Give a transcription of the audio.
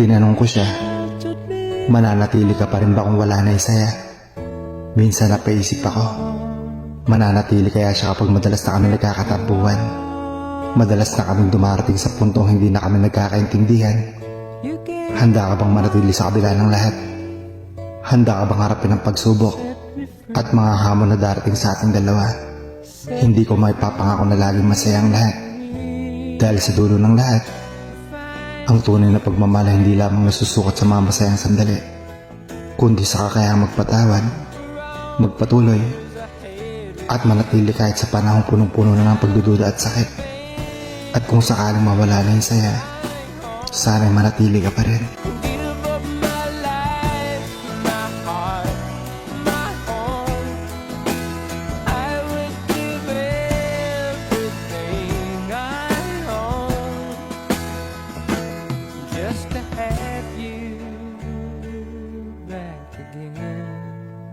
Tinanong ko siya, mananatili ka pa rin ba kung wala na yung saya? Minsan napaisip ako, mananatili kaya siya kapag madalas na kami nagkakatampuhan? Madalas na kaming dumarating sa puntong hindi na kami nagkakaintindihan? Handa ka bang manatili sa kabila ng lahat? Handa ka bang harapin ang pagsubok at mga hamon na darating sa ating dalawa? Hindi ko may papangako na laging masaya ang lahat. Dahil sa dulo ng lahat, ang tunay na pagmamahal ay hindi lamang nasusukat sa mga masayang sandali, kundi sa kakayang magpatawad, magpatuloy, at manatili kahit sa panahong punong-puno na ng pagdududa at sakit. At kung sakaling mawala na yung saya, sana'y manatili ka pa rin. Just to have you